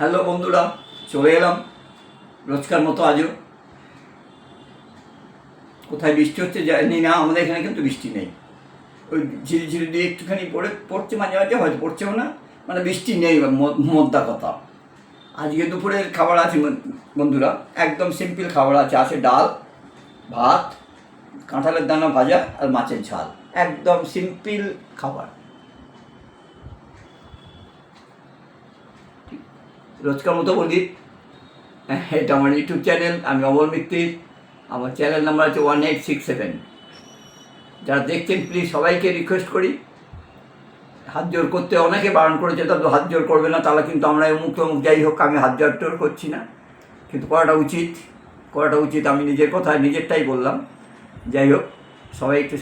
Hello বন্ধুরা, চলে এলাম রোজকার মতো আজও। কোথায় বৃষ্টি হচ্ছে জানি না, আমাদের এখানে কিন্তু বৃষ্টি নেই। ওই ঝিরি ঝিরি দিয়ে একটুখানি পড়ে পড়ছে মাঝে মাঝে, হয়তো পড়ছেও না মানে বৃষ্টি নেই মোদ্দা কথা। আজকে দুপুরের খাবার আছে বন্ধুরা, একদম সিম্পল খাবার আছে আছে ডাল, ভাত, কাঁঠালের দানা ভাজা আর মাছের ঝাল। একদম সিম্পল খাবার। রোজকার মতো বলি এটা আমার ইউটিউব চ্যানেল, আমি অমল মিত্তির। আমার চ্যানেল নাম্বার আছে ওয়ান এইট সিক্স সেভেন। যারা দেখছেন প্লিজ সবাইকে রিকোয়েস্ট করি। হাত জোর করতে অনেকে বারণ করেছে, তবে হাত জোর করবে না, তাহলে কিন্তু আমরা অমুক তমুক যাই হোক, আমি হাত জোর টোর করছি না। কিন্তু করাটা উচিত করাটা উচিত, আমি নিজের কথা নিজেরটাই বললাম। যাই হোক, সবাই একটু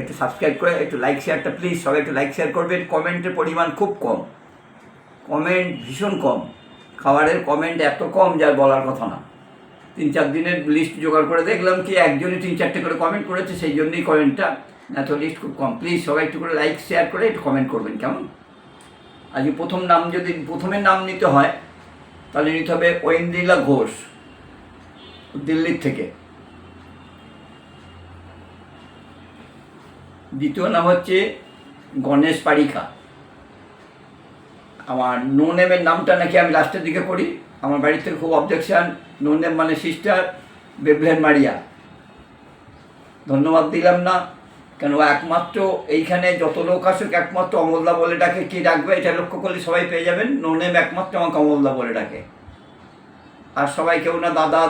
একটু সাবস্ক্রাইব করে, একটু লাইক শেয়ারটা প্লিজ সবাই একটু লাইক শেয়ার করবেন। কমেন্টের পরিমাণ খুব কম। কমেন্ট ভীষণ কম। খাবারের কমেন্ট এত কম যার বলার কথা না। তিন চার দিনের লিস্ট জোগাড় করে দেখলাম কি একজনই তিন চারটে করে কমেন্ট করেছে, সেই জন্যই কমেন্টটা এত লিস্ট খুব কম। প্লিজ সবাই একটু করে লাইক শেয়ার করে একটু কমেন্ট করবেন, কেমন? আজকে প্রথম নাম যদি প্রথমের নাম নিতে হয়, তাহলে নিতে হবে ঐন্দ্রিলা ঘোষ, দিল্লির থেকে। দ্বিতীয় নাম হচ্ছে গণেশ পারিকা আমার নো নেমের নামটা নাকি আমি লাস্টের দিকে করি। আমার বাড়ির থেকে খুব অবজেকশান নো নেম মানে সিস্টার বেবলেন মারিয়া ধন্যবাদ দিলাম না কেন একমাত্র এইখানে যত লোক আসুক, একমাত্র অমলদা বলে ডাকে, কে ডাকবে এটা লক্ষ্য করলে সবাই পেয়ে যাবেন। নো নেম একমাত্র আমাকে অমলদা বলে ডাকে। আর সবাই কেউ না দাদা,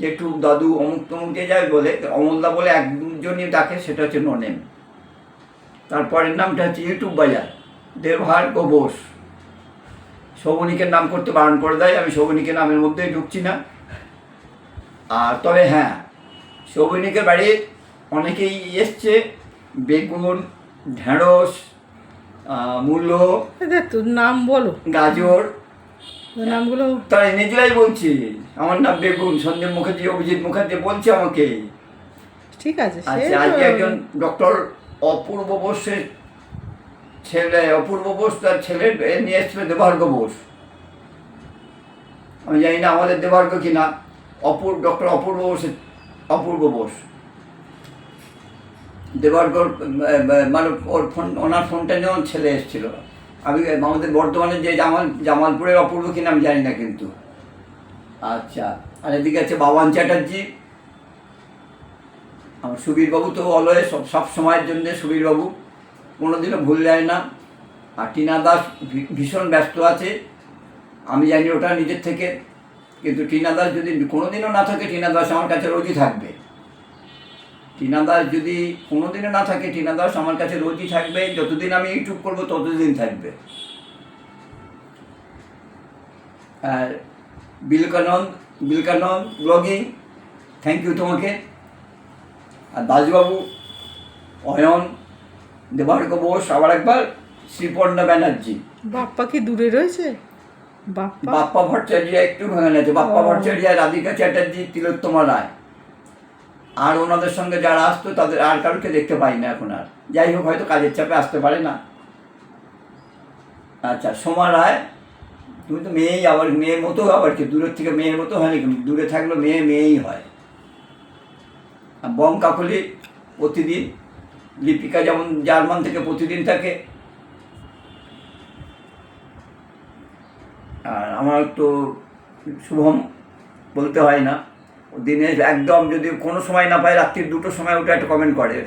জেঠু, দাদু, অমুক তমুক যে যায় বলে, অমলদা বলে একজনই ডাকে, সেটা হচ্ছে নো নেম তারপরের নামটা হচ্ছে ইউটিউব বাজার দেবহার গোবোস শোভনিকের নাম করতে বারণ করে দেয় আমি শোভনিকের নামের মধ্যেই ঢুকছি না। আর তবে হ্যাঁ শোভনিকের বাড়ির অনেকেই এসছে বেগুন ঢেঁড়স মূলো এদের তোর নাম বলো। গাজর। নামগুলো তাই নিজেরাই বলছি আমার নাম বেগুন সঞ্জয় মুখার্জি অভিজিৎ মুখার্জি বলছে আমাকে। ঠিক আছে আচ্ছা আজকে একজন ডক্টর অপূর্ব বোসের ছেলে অপূর্ব বোস, তার ছেলে নিয়ে এসছে দেবার্গ বোস। আমি জানি না আমাদের দেবার্গ কি না অপূর্ব, ডক্টর অপূর্ব বোসের, অপূর্ব বোস। দেবার্গর মানে ওর ফোন, ওনার ফোনটা ওর ছেলে এসেছিল। আমি, আমাদের বর্তমানে যে জামাল, জামালপুরের অপূর্ব কিনা আমি জানি না কিন্তু। আচ্ছা আর এদিকে আছে বাবান চ্যাটার্জি। আমার সুবীরবাবু তো অলওয়েজ সব সব সময়ের জন্যে সুবীরবাবু। কোনোদিনও ভুল যায় না। আর টিনা দাস ভীষণ ব্যস্ত আছে। আমি জানি ওটা নিজের থেকে। কিন্তু টিনা দাস যদি কোনোদিনও না থাকে, টিনা দাস আমার কাছে রোজই থাকবে। টিনা দাস যদি কোনোদিনও না থাকে, টিনা দাস আমার কাছে রোজই থাকবে। যতদিন আমি ইউটিউব করব, ততদিন থাকবে। আর Bilkananda Bilkananda blogging thank you তোমাকে। আর দাসবাবু, অয়ন দেবার্গ বোস আবার একবার শ্রীপর্ণা ব্যানার্জি। বাপ্পা কি দূরে রয়েছে? বাপ্পা? ভট্টাচার্য একটু ভেঙে আছে বাপ্পা। ভট্টাচার্য রাধিকা চ্যাটার্জি তিলোত্তমা রায়। আর ওনাদের সঙ্গে যারা আসতো তাদের আর কারোকে দেখতে পাই না এখন আর। যাই হোক হয়তো কাজের চাপে আসতে পারে না। আচ্ছা সোমা রায় তুমি তো মেয়েই আবার মেয়ের মতো আবার কি দূরের থেকে মেয়ের মতো হয় নাকি? দূরে থাকলে মেয়ে মেয়েই হয়। বম কাকলি প্রতিদিন লিপিকা যেমন জার্মান থেকে প্রতিদিন থাকে। আর আমার তো শুভম বলতে হয় না। দিনে একদম যদি কোনো সময় না পায়, রাত্রির দুটো সময় ওটা একটা কমেন্ট করে।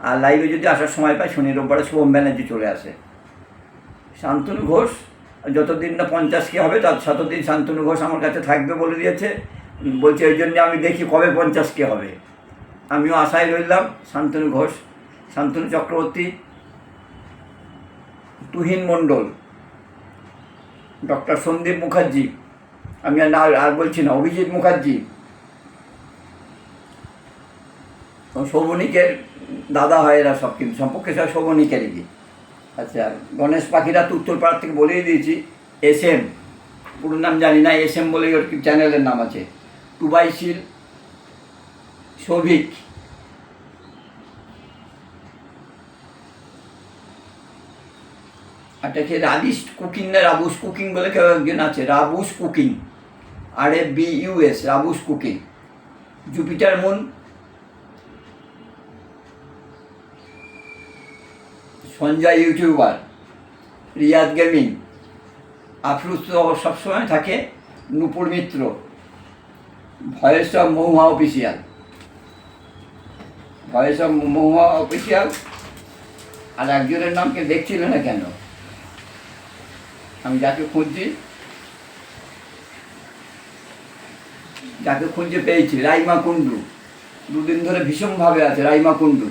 আর লাইভে যদি আসার সময় পায়, শনি, রোববারে শুভম ব্যানার্জি চলে আসে। শান্তনু ঘোষ, যতদিন না পঞ্চাশ কে হবে তত ততদিন শান্তনু ঘোষ আমার কাছে থাকবে বলে দিয়েছে। বলছে ওই জন্য আমি দেখি কবে পঞ্চাশ কে হবে। আমিও আশায় রইলাম, শান্তনু ঘোষ শান্তনু চক্রবর্তী, তুহিন মণ্ডল, ডক্টর সন্দীপ মুখার্জি, আমি আর না আর বলছি না, অভিজিৎ মুখার্জি ও শোভনিকের দাদা হয় এরা সব কিন্তু, সম্পর্কে সব শোভনিকেরই কি আচ্ছা গণেশ পাখিরা তো উত্তরপাড়ার থেকে বলেই দিয়েছি, এস এম, পুরো নাম জানি না, এস এম বলেই ওর চ্যানেলের নাম আছে। টুবাইশিল সৌভিক একটা কি রাবিস কুকিং না রাবুস কুকিং বলে কেউ একজন আছে, Rabu's cooking, R A B US Rabu's cooking. Jupiter moon. Sanjay YouTuber, Riyad gaming. Afruz তো সবসময় থাকে, Nupur Mitra, voice of Mahua official. Voice of Mahua official. আর একজনের নামকে দেখছিল না কেন? আমি যাকে খুঁজছি, যাকে খুঁজে পেয়েছি, রাইমা কুণ্ডু। দুদিন ধরে ভীষণভাবে আছে, রাইমা কুণ্ডু।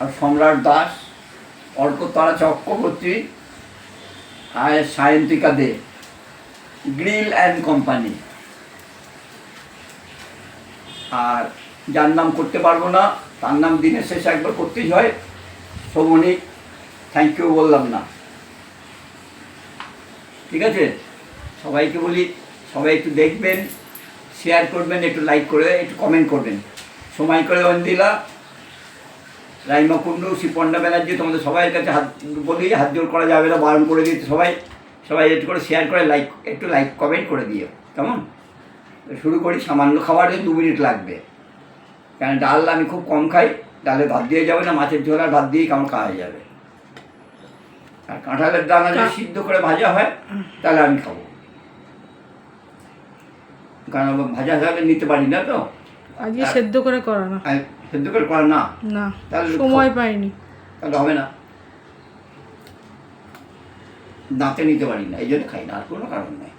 আর সম্রাট দাস অর্ক তারা চক্রবর্তী, আর Sayantika De, grill and company. আর যার নাম করতে পারব না, তার নাম দিনের শেষে একবার করতেই হয়। শোভনী থ্যাংক ইউ বললাম না। ঠিক আছে? সবাইকে বলি, সবাই একটু দেখবেন শেয়ার করবেন, একটু লাইক করে, একটু কমেন্ট করবেন। সময় করে অঞ্জিলা রাইমা কুণ্ডু শিপন্ডা ব্যানার্জি, তোমাদের সবাইয়ের কাছে হাত বলি, হাত জোর করা যাবে না, বারণ করে দিতে সবাই। সবাই একটু করে শেয়ার করে লাইক একটু লাইক কমেন্ট করে দিও। কেমন? শুরু করি, সামান্য খাবারে দু মিনিট লাগবে। কারণ ডাল আমি খুব কম খাই ডালে ভাত দিয়ে যাবে না মাছের ঝোল আর ভাত দিয়েই কেমন খাওয়া যাবে। আর কাঁঠালের দানা যদি সিদ্ধ করে ভাজা হয় তাহলে আমি খাব। কারণ ভাজা থাকলে নিতে পারি না তো। আজকে সেদ্ধ করে করা না। সেদ্ধ করে করা না? না তাহলে সময় পাইনি। তাহলে হবে না। দাঁতে নিতে পারি না এই জন্য খাই না আর কোনো কারণ নেই।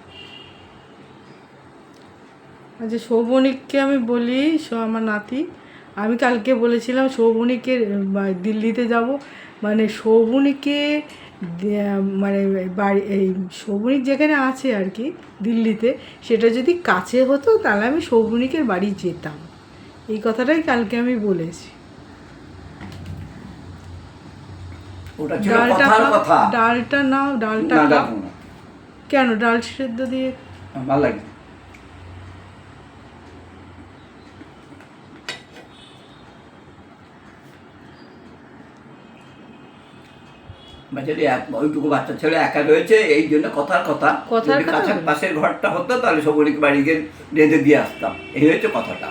আচ্ছা শোভনিককে আমি বলি স- আমার নাতি। আমি কালকে বলেছিলাম বা- দিল্লিতে যাব। মানে শোভনিকে মানে বাড়ি এই শোভনিক যেখানে আছে আর কি দিল্লিতে সেটা যদি কাছে হতো তাহলে আমি শোভনিকের বাড়ি যেতাম। এই কথাটাই কালকে আমি বলেছি। ডালটা ডালটা নাও ডালটা কেন ডাল সেদ্ধ দিয়ে? ভালো লাগে। এক ওইটুকু বাচ্চা ছেলে একা রয়েছে এই জন্য কথার কথা। কথার যদি কথা কাছে বলে। পাশের ঘরটা হতো তাহলে সবরিক বাড়ি গিয়ে রেঁধে দিয়ে আসতাম। এই হচ্ছে কথাটা।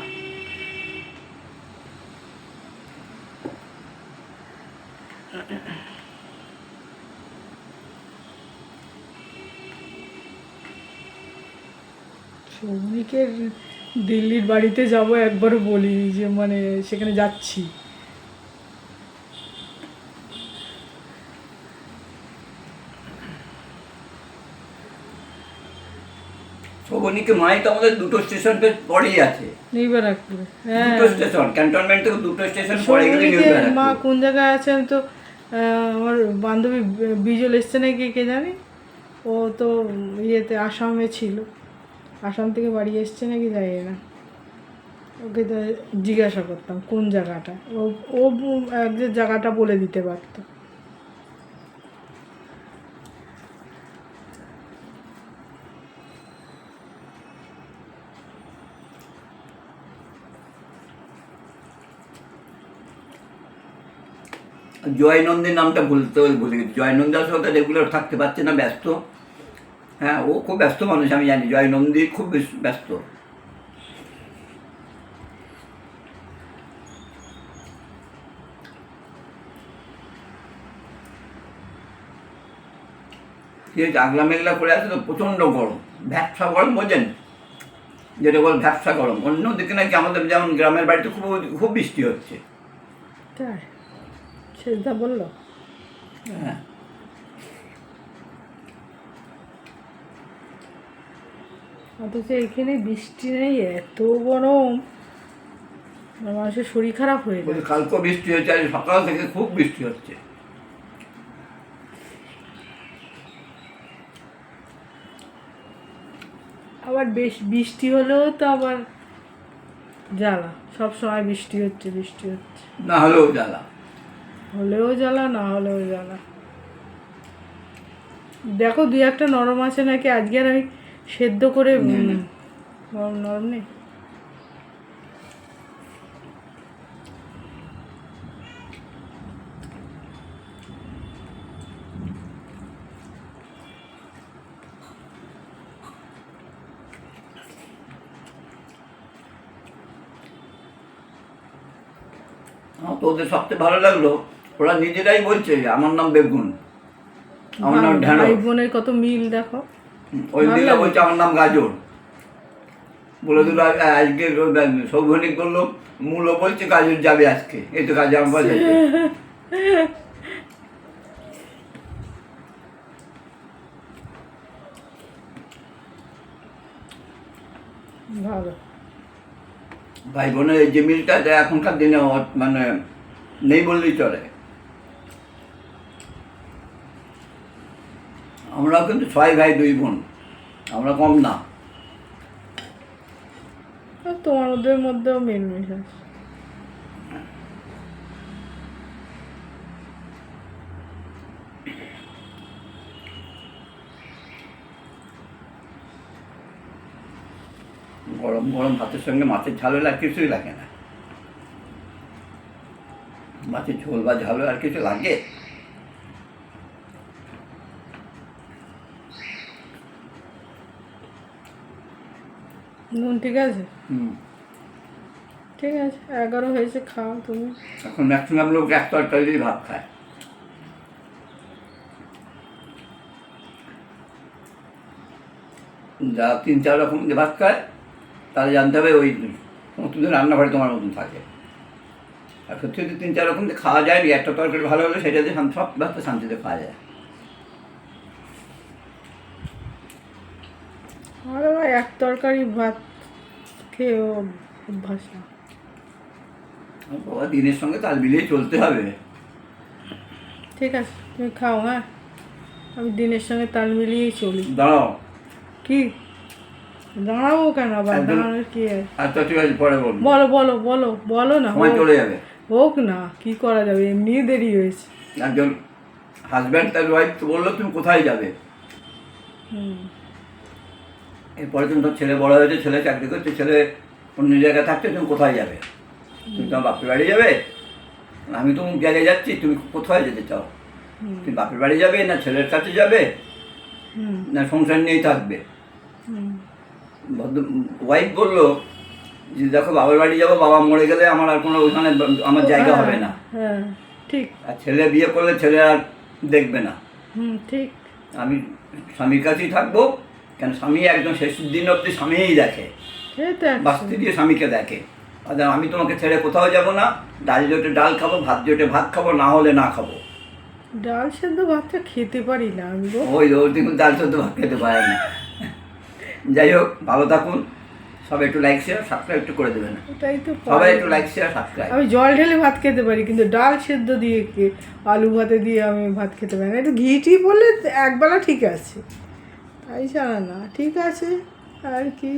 সৌমিকের দিল্লির বাড়িতে যাব একবারও বলি যে মানে সেখানে যাচ্ছি। শোভনীকে মাই তো আমাদের দুটো স্টেশন পরেই আছে। নিউ ব্যারাকপুরে হ্যাঁ। দুটো স্টেশন ক্যান্টনমেন্ট থেকে দুটো স্টেশন পরে গেলে নিউ মা কোন জায়গায় আছে আমি তো আমার বান্ধবী বিজল এসছে নাকি কে জানি? ও তো ইয়েতে আসামে ছিল। আসাম থেকে বাড়ি এসছে নাকি জানি না। ওকে তো জিজ্ঞাসা করতাম কোন জায়গাটা। ও ও এক জায়গাটা বলে দিতে পারতো। জয়নন্দীর নামটা বলতে ভুলে গেছি। জয়নন্দার সাথে রেগুলার থাকতে পারছে না, ব্যস্ত। হ্যাঁ ও খুব ব্যস্ত মানুষ, আমি জানি। জয়নন্দী খুব ব্যস্ত। ঠিক আছে আগলা মেঘলা করে তো, প্রচণ্ড গরম। ভ্যাপসা গরম, বোঝেন? যেটা বল ভ্যাপসা গরম। অন্য দিকে নাকি আমাদের যেমন গ্রামের বাড়িতে খুব খুব বৃষ্টি হচ্ছে। সেটা বলল। হ্যাঁ। অথচ এখানে বৃষ্টি নেই এত গরম। মানুষের শরীর খারাপ হয়ে যায়। কালকেও বৃষ্টি হচ্ছে আজ সকাল থেকে খুব বৃষ্টি হচ্ছে। আবার বেশ বৃষ্টি হলেও তো আবার জ্বালা। সব সময় বৃষ্টি হচ্ছে বৃষ্টি হচ্ছে। না হলেও জ্বালা। হলেও জ্বালা না হলেও জ্বালা। দেখো দুই একটা নরম আছে নাকি? আজকে আর আমি সেদ্ধ করে নরম নরম নেই? তোদের সবচেয়ে ভালো লাগল ওরা নিজেরাই বলছে আমার নাম বেগুন আমার নাম ঢ্যাঁড়স ভাই বোনের কত মিল দেখো। ওই লাগে। বলছে আমার নাম গাজর। বলে দিল আজকে সৌভনিক বলল মূলো বলছে গাজর যাবে আজকে। এই তো গাজর আমার ভালো। ভাই বোনের এই যে মিলটা এখনকার দিনে মানে নেই বললেই চলে। আমরাও কিন্তু ছয় ভাই দুই বোন। আমরা কম না। তোমার ওদের মধ্যেও গরম গরম ভাতের সঙ্গে মাছের ঝাল হলে আর কিছুই লাগে না। মাছের ঝোল বা ঝাল আর কিছু লাগে? নুন ঠিক আছে। হুম। ঠিক আছে এগারো হয়েছে খাও তুমি। এখন ম্যাক্সিমাম লোক এক তরকারি ভাত খায়। যারা তিন চার রকম দিয়ে ভাত খায় তারা জানতে হবে ওই সমস্ত রান্নাঘরে তোমার মতন থাকে। আর সত্যি যদি তিন চার রকম খাওয়া যায় একটা তরকারি ভালো হলে সেটা দিয়ে শান্তি- সব ভাতটা শান্তিতে খাওয়া যায়। আর আবার এক তরকারি ভাত খেয়েও অভ্যাস না। বাবা দিনের সঙ্গে তাল মিলিয়ে চলতে হবে। ঠিক আছে তুমি খাও হ্যাঁ? আমি দিনের সঙ্গে তাল মিলিয়েই চলি। দাঁড়াও। কি? দাঁড়াবো কেন আবার? দাঁড়ানোর কি আচ্ছা ঠিক আছে পরে বলব। বলো বলো বলো বলো না। সময় চলে যাবে। হোক না কি করা যাবে? এমনি দেরি হয়েছে। একজন হাজব্যান্ড তার ওয়াইফ তো বলল তুমি কোথায় যাবে? হুম। এরপরে তুমি তোর ছেলে বড় হয়েছে ছেলে চাকরি করছে ছেলে অন্য জায়গায় থাকছে তুমি কোথায় যাবে? তুমি তোমার বাপের বাড়ি যাবে? আমি তো জায়গায় যাচ্ছি তুমি কোথায় যেতে চাও? তুমি বাপের বাড়ি যাবে না ছেলের কাছে যাবে? না সংসার নিয়েই থাকবে? ওয়াইফ বলল যে দেখো বাবার বাড়ি যাব বাবা মরে গেলে আমার আর কোনো ওইখানে আমার জায়গা হবে না। হ্যাঁ ঠিক। আর ছেলে বিয়ে করলে ছেলে আর দেখবে না। ঠিক। আমি স্বামীর কাছেই থাকব। কেন স্বামী একদম শেষ দিন অবধি স্বামীই দেখে। সে তো একশো। বাস্তি দিয়ে স্বামীকে দেখে। আর আমি তোমাকে ছেড়ে কোথাও যাব না। ডাল জোটে ডাল খাব ভাত জোটে ভাত খাব না হলে না খাব। ডাল সেদ্ধ ভাতটা খেতে পারি না আমি ওই ওর দিন ডাল চোদ্দ ভাত খেতে পারে না। যাই হোক ভালো থাকুন। সবাই একটু লাইক শেয়ার সাবস্ক্রাইব একটু করে দেবেন। ওটাই তো সবাই একটু লাইক শেয়ার সাবস্ক্রাইব আমি জল ঢেলে ভাত খেতে পারি কিন্তু ডাল সেদ্ধ দিয়ে কে? আলু ভাতে দিয়ে আমি ভাত খেতে পারি না। একটু ঘি টি বললে একবেলা ঠিক আছে। ছাড়া না ঠিক আছে? আর কি?